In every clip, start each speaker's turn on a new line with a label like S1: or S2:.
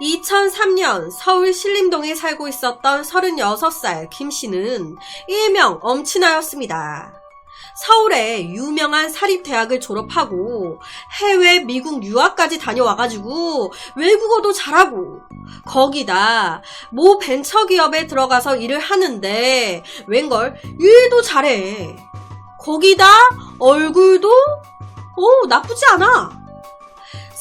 S1: 2003년 서울 신림동에 살고 있었던 36살 김 씨는 일명 엄친아였습니다. 서울의 유명한 사립대학을 졸업하고 해외 미국 유학까지 다녀와가지고 외국어도 잘하고 거기다 모 벤처기업에 들어가서 일을 하는데 웬걸 일도 잘해. 거기다 얼굴도 오 나쁘지 않아.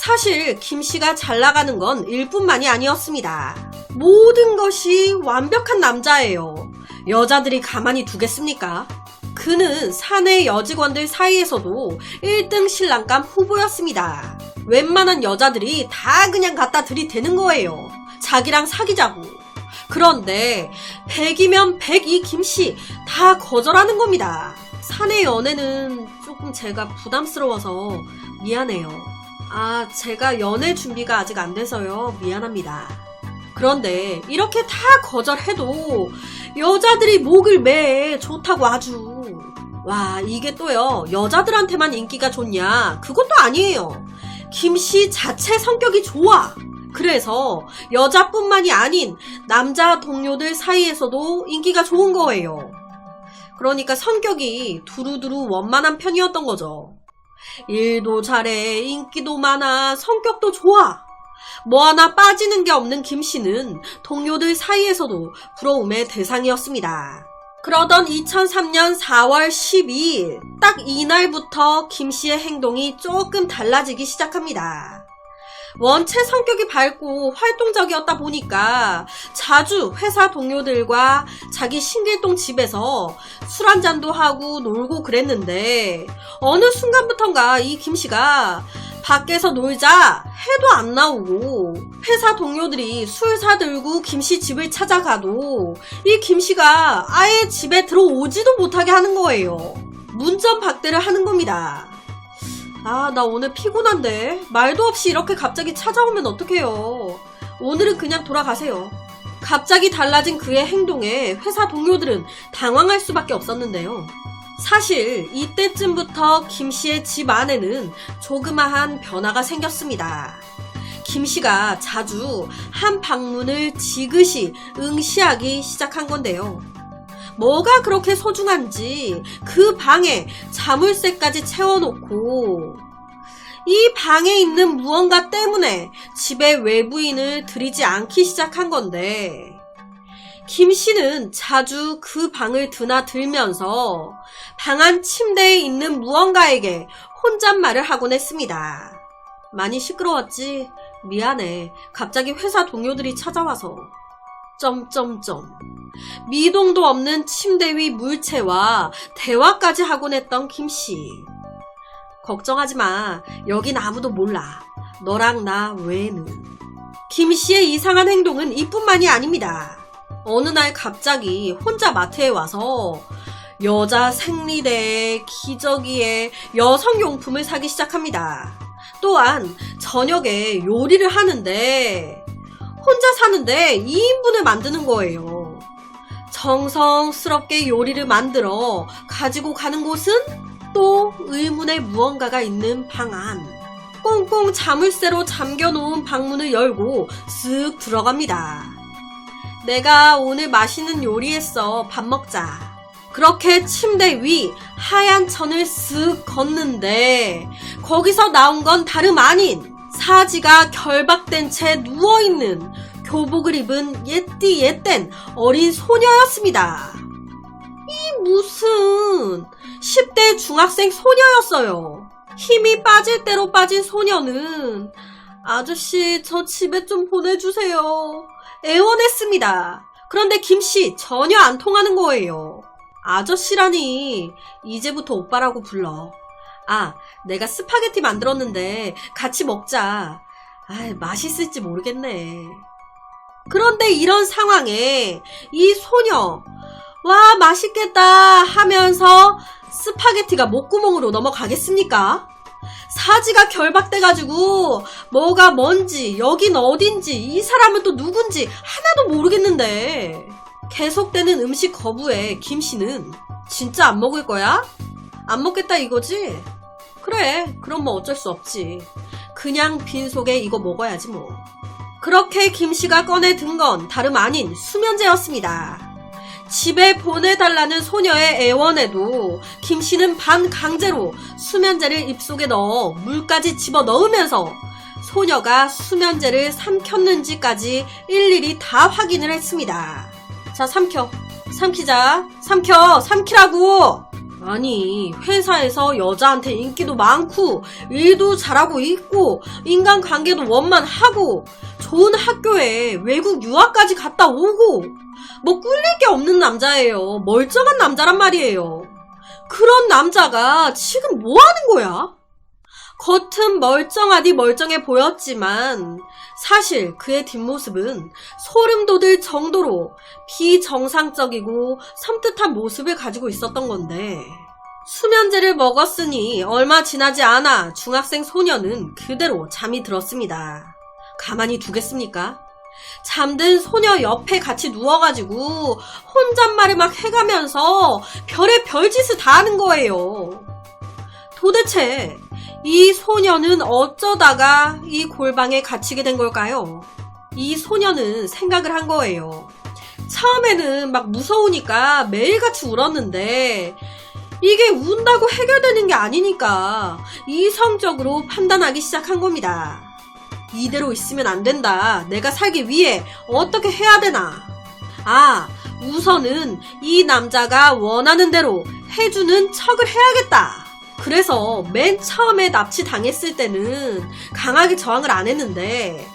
S1: 사실 김 씨가 잘 나가는 건 일뿐만이 아니었습니다. 모든 것이 완벽한 남자예요. 여자들이 가만히 두겠습니까? 그는 사내 여직원들 사이에서도 1등 신랑감 후보였습니다. 웬만한 여자들이 다 그냥 갖다 들이대는 거예요. 자기랑 사귀자고. 그런데 100이면 100이 김씨 다 거절하는 겁니다. 사내 연애는 조금 제가 부담스러워서 미안해요. 아, 제가 연애 준비가 아직 안 돼서요. 미안합니다. 그런데 이렇게 다 거절해도 여자들이 목을 매 좋다고 아주. 와, 이게 또요. 여자들한테만 인기가 좋냐? 그것도 아니에요. 김씨 자체 성격이 좋아. 그래서 여자뿐만이 아닌 남자 동료들 사이에서도 인기가 좋은 거예요. 그러니까 성격이 두루두루 원만한 편이었던 거죠. 일도 잘해, 인기도 많아, 성격도 좋아. 뭐 하나 빠지는 게 없는 김 씨는 동료들 사이에서도 부러움의 대상이었습니다. 그러던 2003년 4월 12일, 딱 이날부터 김 씨의 행동이 조금 달라지기 시작합니다. 원체 성격이 밝고 활동적이었다 보니까 자주 회사 동료들과 자기 신길동 집에서 술 한잔도 하고 놀고 그랬는데 어느 순간부턴가 이 김씨가 밖에서 놀자 해도 안 나오고 회사 동료들이 술 사들고 김씨 집을 찾아가도 이 김씨가 아예 집에 들어오지도 못하게 하는 거예요. 문전 박대를 하는 겁니다. 아, 나 오늘 피곤한데. 말도 없이 이렇게 갑자기 찾아오면 어떡해요. 오늘은 그냥 돌아가세요. 갑자기 달라진 그의 행동에 회사 동료들은 당황할 수밖에 없었는데요. 사실 이때쯤부터 김 씨의 집 안에는 조그마한 변화가 생겼습니다. 김 씨가 자주 한 방문을 지그시 응시하기 시작한 건데요. 뭐가 그렇게 소중한지 그 방에 자물쇠까지 채워놓고 이 방에 있는 무언가 때문에 집에 외부인을 들이지 않기 시작한 건데 김 씨는 자주 그 방을 드나들면서 방 안 침대에 있는 무언가에게 혼잣말을 하곤 했습니다. 많이 시끄러웠지? 미안해. 갑자기 회사 동료들이 찾아와서. 점점점. 미동도 없는 침대 위 물체와 대화까지 하곤 했던 김씨. 걱정하지 마. 여긴 아무도 몰라. 너랑 나 외에는. 김씨의 이상한 행동은 이뿐만이 아닙니다. 어느 날 갑자기 혼자 마트에 와서 여자 생리대에 기저귀에 여성용품을 사기 시작합니다. 또한 저녁에 요리를 하는데 혼자 사는데 2인분을 만드는 거예요. 정성스럽게 요리를 만들어 가지고 가는 곳은 또 의문의 무언가가 있는 방 안. 꽁꽁 자물쇠로 잠겨놓은 방문을 열고 쓱 들어갑니다. 내가 오늘 맛있는 요리했어. 밥 먹자. 그렇게 침대 위 하얀 천을 쓱 걷는데 거기서 나온 건 다름 아닌 사지가 결박된 채 누워있는 교복을 입은 예띠 예땐 어린 소녀였습니다. 이 무슨 10대 중학생 소녀였어요. 힘이 빠질 대로 빠진 소녀는 아저씨 저 집에 좀 보내주세요. 애원했습니다. 그런데 김씨 전혀 안 통하는 거예요. 아저씨라니 이제부터 오빠라고 불러. 아, 내가 스파게티 만들었는데 같이 먹자. 아, 맛있을지 모르겠네. 그런데 이런 상황에 이 소녀, 와, 맛있겠다 하면서 스파게티가 목구멍으로 넘어가겠습니까? 사지가 결박돼가지고 뭐가 뭔지 여긴 어딘지 이 사람은 또 누군지 하나도 모르겠는데 계속되는 음식 거부에 김씨는 진짜 안 먹을 거야? 안 먹겠다 이거지? 그래 그럼 뭐 어쩔 수 없지 그냥 빈속에 이거 먹어야지 뭐 그렇게 김 씨가 꺼내 든 건 다름 아닌 수면제였습니다. 집에 보내달라는 소녀의 애원에도 김 씨는 반강제로 수면제를 입속에 넣어 물까지 집어 넣으면서 소녀가 수면제를 삼켰는지까지 일일이 다 확인을 했습니다. 자, 삼켜. 삼키자. 삼켜. 삼키라고! 아니, 회사에서 여자한테 인기도 많고, 일도 잘하고 있고, 인간관계도 원만하고, 좋은 학교에 외국 유학까지 갔다 오고, 뭐 꿀릴 게 없는 남자예요. 멀쩡한 남자란 말이에요. 그런 남자가 지금 뭐 하는 거야? 겉은 멀쩡하디 멀쩡해 보였지만 사실 그의 뒷모습은 소름 돋을 정도로 비정상적이고 섬뜩한 모습을 가지고 있었던 건데 수면제를 먹었으니 얼마 지나지 않아 중학생 소녀는 그대로 잠이 들었습니다. 가만히 두겠습니까? 잠든 소녀 옆에 같이 누워가지고 혼잣말을 막 해가면서 별의 별짓을 다 하는 거예요. 도대체 이 소녀는 어쩌다가 이 골방에 갇히게 된 걸까요? 이 소녀는 생각을 한 거예요. 처음에는 막 무서우니까 매일같이 울었는데 이게 운다고 해결되는 게 아니니까 이성적으로 판단하기 시작한 겁니다. 이대로 있으면 안 된다. 내가 살기 위해 어떻게 해야 되나? 아, 우선은 이 남자가 원하는 대로 해주는 척을 해야겠다. 그래서 맨 처음에 납치 당했을 때는 강하게 저항을 안 했는데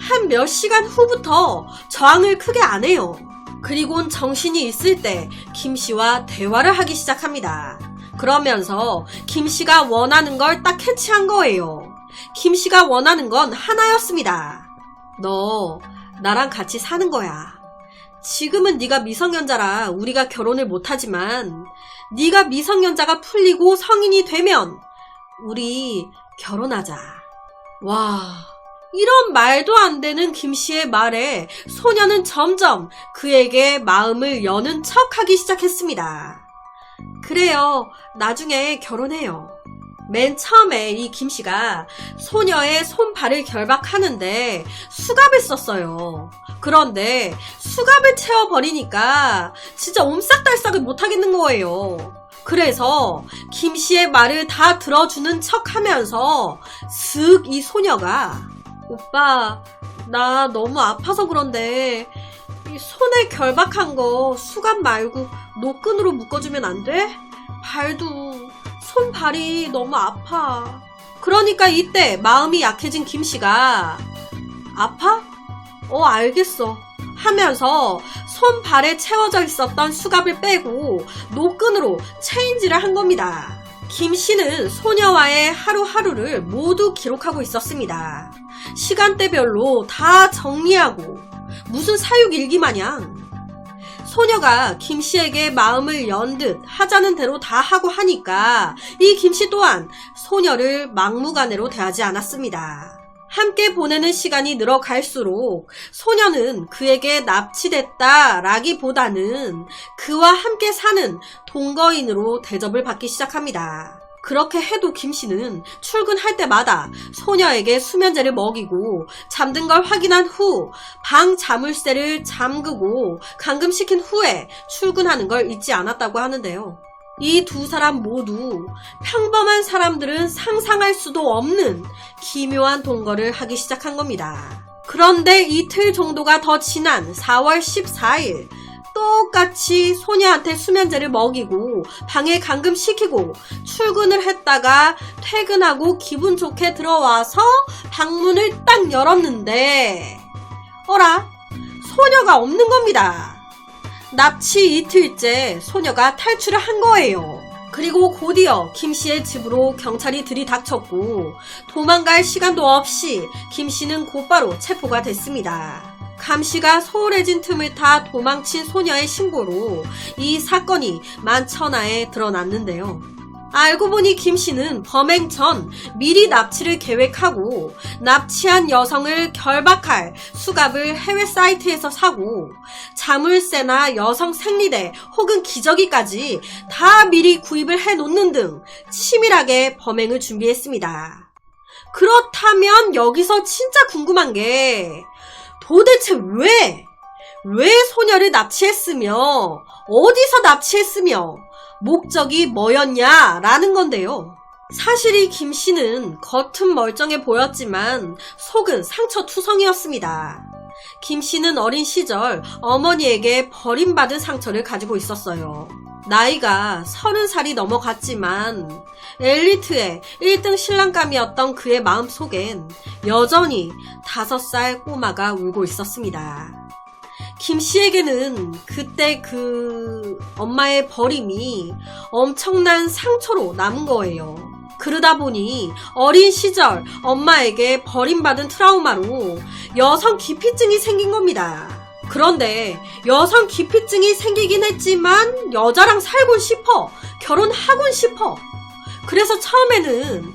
S1: 한 몇 시간 후부터 저항을 크게 안 해요. 그리곤 정신이 있을 때 김 씨와 대화를 하기 시작합니다. 그러면서 김 씨가 원하는 걸 딱 캐치한 거예요. 김 씨가 원하는 건 하나였습니다. 너 나랑 같이 사는 거야. 지금은 네가 미성년자라 우리가 결혼을 못하지만 네가 미성년자가 풀리고 성인이 되면 우리 결혼하자. 와. 이런 말도 안 되는 김 씨의 말에 소녀는 점점 그에게 마음을 여는 척 하기 시작했습니다. 그래요. 나중에 결혼해요. 맨 처음에 이 김 씨가 소녀의 손발을 결박하는데 수갑을 썼어요. 그런데 수갑을 채워버리니까 진짜 옴싹달싹을 못하겠는 거예요. 그래서 김 씨의 말을 다 들어주는 척 하면서 슥 이 소녀가 오빠, 나 너무 아파서 그런데 이 손에 결박한 거 수갑 말고 노끈으로 묶어주면 안 돼? 발도 손발이 너무 아파. 그러니까 이때 마음이 약해진 김 씨가 아파? 어, 알겠어. 하면서 손발에 채워져 있었던 수갑을 빼고 노끈으로 체인지를 한 겁니다. 김 씨는 소녀와의 하루하루를 모두 기록하고 있었습니다. 시간대별로 다 정리하고 무슨 사육 일기 마냥 소녀가 김 씨에게 마음을 연 듯 하자는 대로 다 하고 하니까 이 김 씨 또한 소녀를 막무가내로 대하지 않았습니다. 함께 보내는 시간이 늘어갈수록 소녀는 그에게 납치됐다라기보다는 그와 함께 사는 동거인으로 대접을 받기 시작합니다. 그렇게 해도 김 씨는 출근할 때마다 소녀에게 수면제를 먹이고 잠든 걸 확인한 후 방 자물쇠를 잠그고 감금시킨 후에 출근하는 걸 잊지 않았다고 하는데요. 이 두 사람 모두 평범한 사람들은 상상할 수도 없는 기묘한 동거를 하기 시작한 겁니다. 그런데 이틀 정도가 더 지난 4월 14일 똑같이 소녀한테 수면제를 먹이고 방에 감금시키고 출근을 했다가 퇴근하고 기분 좋게 들어와서 방문을 딱 열었는데 어라 소녀가 없는 겁니다. 납치 이틀째 소녀가 탈출을 한 거예요. 그리고 곧이어 김 씨의 집으로 경찰이 들이닥쳤고 도망갈 시간도 없이 김 씨는 곧바로 체포가 됐습니다. 감 씨가 소홀해진 틈을 타 도망친 소녀의 신고로 이 사건이 만천하에 드러났는데요. 알고 보니 김 씨는 범행 전 미리 납치를 계획하고 납치한 여성을 결박할 수갑을 해외 사이트에서 사고 자물쇠나 여성 생리대 혹은 기저귀까지 다 미리 구입을 해 놓는 등 치밀하게 범행을 준비했습니다. 그렇다면 여기서 진짜 궁금한 게 도대체 왜, 왜 소녀를 납치했으며, 어디서 납치했으며, 목적이 뭐였냐라는 건데요. 사실 이 김 씨는 겉은 멀쩡해 보였지만 속은 상처투성이었습니다. 김 씨는 어린 시절 어머니에게 버림받은 상처를 가지고 있었어요. 나이가 서른 살이 넘어갔지만 엘리트의 1등 신랑감이었던 그의 마음 속엔 여전히 다섯 살 꼬마가 울고 있었습니다. 김 씨에게는 그때 그 엄마의 버림이 엄청난 상처로 남은 거예요. 그러다 보니 어린 시절 엄마에게 버림받은 트라우마로 여성 기피증이 생긴 겁니다. 그런데 여성 기피증이 생기긴 했지만 여자랑 살곤 싶어. 결혼하곤 싶어. 그래서 처음에는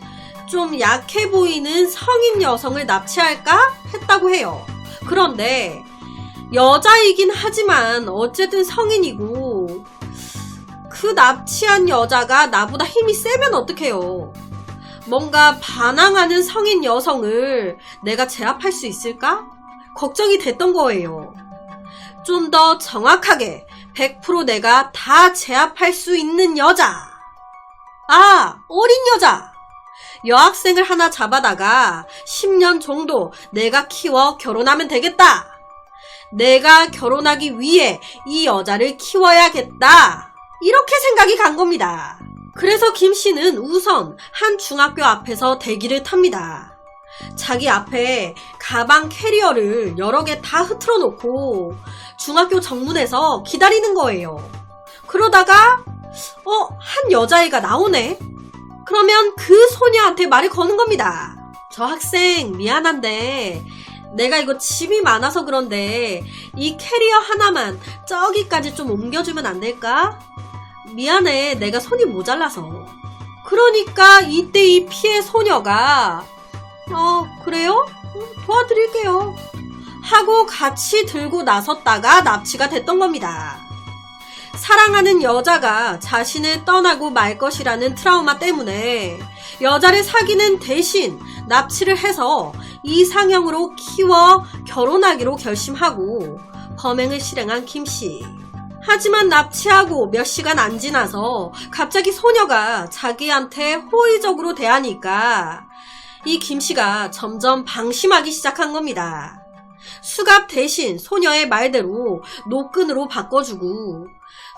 S1: 좀 약해 보이는 성인 여성을 납치할까 했다고 해요. 그런데 여자이긴 하지만 어쨌든 성인이고 그 납치한 여자가 나보다 힘이 세면 어떡해요. 뭔가 반항하는 성인 여성을 내가 제압할 수 있을까? 걱정이 됐던 거예요. 좀 더 정확하게 100% 내가 다 제압할 수 있는 여자. 아, 어린 여자. 여학생을 하나 잡아다가 10년 정도 내가 키워 결혼하면 되겠다. 내가 결혼하기 위해 이 여자를 키워야겠다. 이렇게 생각이 간 겁니다. 그래서 김 씨는 우선 한 중학교 앞에서 대기를 탑니다. 자기 앞에 가방 캐리어를 여러 개 다 흐트러 놓고 중학교 정문에서 기다리는 거예요. 그러다가 어, 한 여자애가 나오네? 그러면 그 소녀한테 말을 거는 겁니다. 저 학생 미안한데 내가 이거 짐이 많아서 그런데 이 캐리어 하나만 저기까지 좀 옮겨주면 안 될까? 미안해 내가 손이 모자라서 그러니까 이때 이 피해 소녀가 어 그래요? 음, 도와드릴게요 하고 같이 들고 나섰다가 납치가 됐던 겁니다. 사랑하는 여자가 자신을 떠나고 말 것이라는 트라우마 때문에 여자를 사귀는 대신 납치를 해서 이상형으로 키워 결혼하기로 결심하고 범행을 실행한 김씨. 하지만 납치하고 몇 시간 안 지나서 갑자기 소녀가 자기한테 호의적으로 대하니까 이 김씨가 점점 방심하기 시작한 겁니다. 수갑 대신 소녀의 말대로 노끈으로 바꿔주고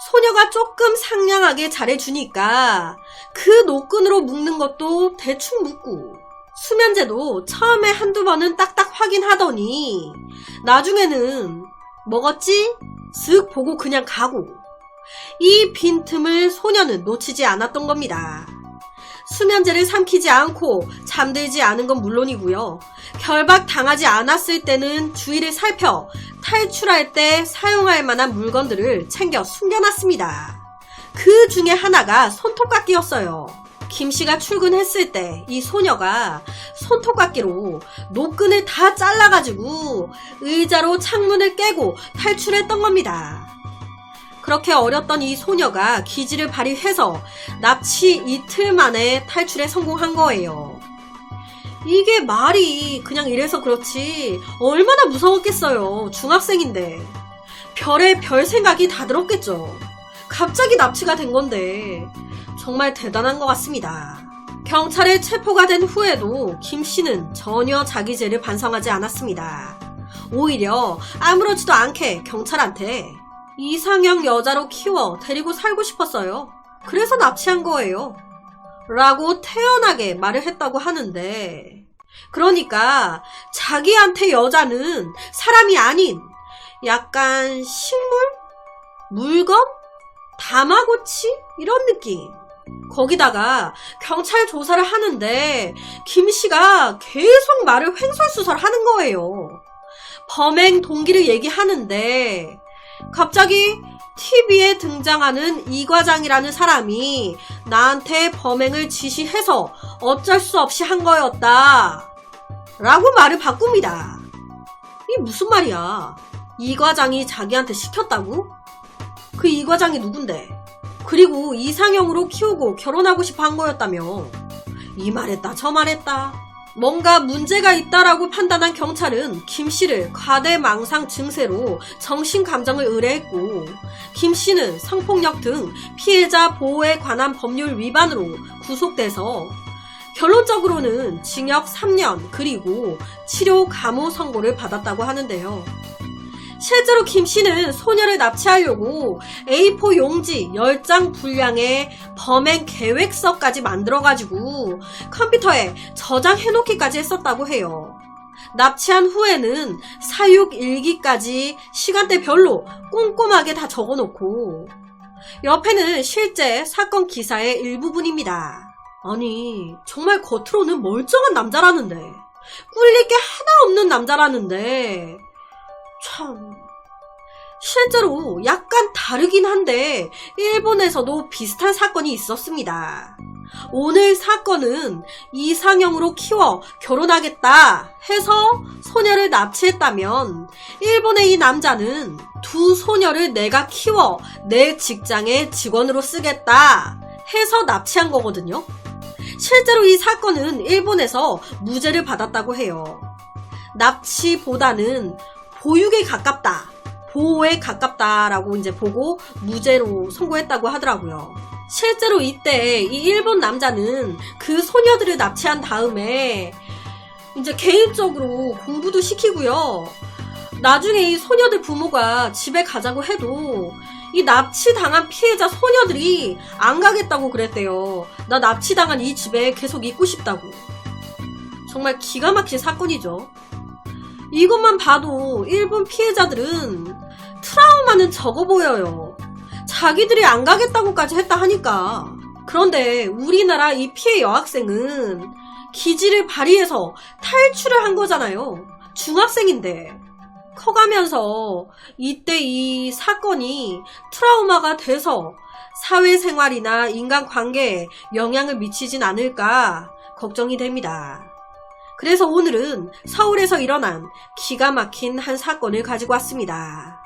S1: 소녀가 조금 상냥하게 잘해주니까 그 노끈으로 묶는 것도 대충 묶고 수면제도 처음에 한두 번은 딱딱 확인하더니 나중에는 먹었지? 쓱 보고 그냥 가고 이 빈틈을 소녀는 놓치지 않았던 겁니다. 수면제를 삼키지 않고 잠들지 않은 건 물론이고요. 결박 당하지 않았을 때는 주위를 살펴 탈출할 때 사용할 만한 물건들을 챙겨 숨겨놨습니다. 그 중에 하나가 손톱깎이였어요. 김 씨가 출근했을 때 이 소녀가 손톱깎이로 노끈을 다 잘라가지고 의자로 창문을 깨고 탈출했던 겁니다. 그렇게 어렸던 이 소녀가 기지를 발휘해서 납치 이틀 만에 탈출에 성공한 거예요. 이게 말이 그냥 이래서 그렇지 얼마나 무서웠겠어요. 중학생인데. 별의 별 생각이 다 들었겠죠. 갑자기 납치가 된 건데 정말 대단한 것 같습니다. 경찰에 체포가 된 후에도 김 씨는 전혀 자기 죄를 반성하지 않았습니다. 오히려 아무렇지도 않게 경찰한테 이상형 여자로 키워 데리고 살고 싶었어요. 그래서 납치한 거예요. 라고 태연하게 말을 했다고 하는데, 그러니까 자기한테 여자는 사람이 아닌 약간 식물? 물건? 다마고치? 이런 느낌. 거기다가 경찰 조사를 하는데 김 씨가 계속 말을 횡설수설 하는 거예요. 범행 동기를 얘기하는데 갑자기 TV에 등장하는 이 과장이라는 사람이 나한테 범행을 지시해서 어쩔 수 없이 한 거였다. 라고 말을 바꿉니다. 이 무슨 말이야? 이 과장이 자기한테 시켰다고? 그 이 과장이 누군데? 그리고 이상형으로 키우고 결혼하고 싶어 한 거였다며. 이 말했다, 저 말했다. 뭔가 문제가 있다라고 판단한 경찰은 김 씨를 과대망상 증세로 정신감정을 의뢰했고 김 씨는 성폭력 등 피해자 보호에 관한 법률 위반으로 구속돼서 결론적으로는 징역 3년 그리고 치료 감호 선고를 받았다고 하는데요. 실제로 김 씨는 소녀를 납치하려고 A4 용지 10장 분량의 범행 계획서까지 만들어가지고 컴퓨터에 저장해놓기까지 했었다고 해요. 납치한 후에는 사육 일기까지 시간대별로 꼼꼼하게 다 적어놓고 옆에는 실제 사건 기사의 일부분입니다. 아니 정말 겉으로는 멀쩡한 남자라는데 꿀릴 게 하나 없는 남자라는데 참 실제로 약간 다르긴 한데 일본에서도 비슷한 사건이 있었습니다. 오늘 사건은 이상형으로 키워 결혼하겠다 해서 소녀를 납치했다면 일본의 이 남자는 두 소녀를 내가 키워 내 직장의 직원으로 쓰겠다 해서 납치한 거거든요. 실제로 이 사건은 일본에서 무죄를 받았다고 해요. 납치보다는 보육에 가깝다. 보호에 가깝다라고 이제 보고 무죄로 선고했다고 하더라고요. 실제로 이때 이 일본 남자는 그 소녀들을 납치한 다음에 이제 개인적으로 공부도 시키고요. 나중에 이 소녀들 부모가 집에 가자고 해도 이 납치당한 피해자 소녀들이 안 가겠다고 그랬대요. 나 납치당한 이 집에 계속 있고 싶다고. 정말 기가 막힌 사건이죠. 이것만 봐도 일본 피해자들은 트라우마는 적어 보여요. 자기들이 안 가겠다고까지 했다 하니까. 그런데 우리나라 이 피해 여학생은 기지를 발휘해서 탈출을 한 거잖아요. 중학생인데. 커가면서 이때 이 사건이 트라우마가 돼서 사회생활이나 인간관계에 영향을 미치진 않을까 걱정이 됩니다. 그래서 오늘은 서울에서 일어난 기가 막힌 한 사건을 가지고 왔습니다.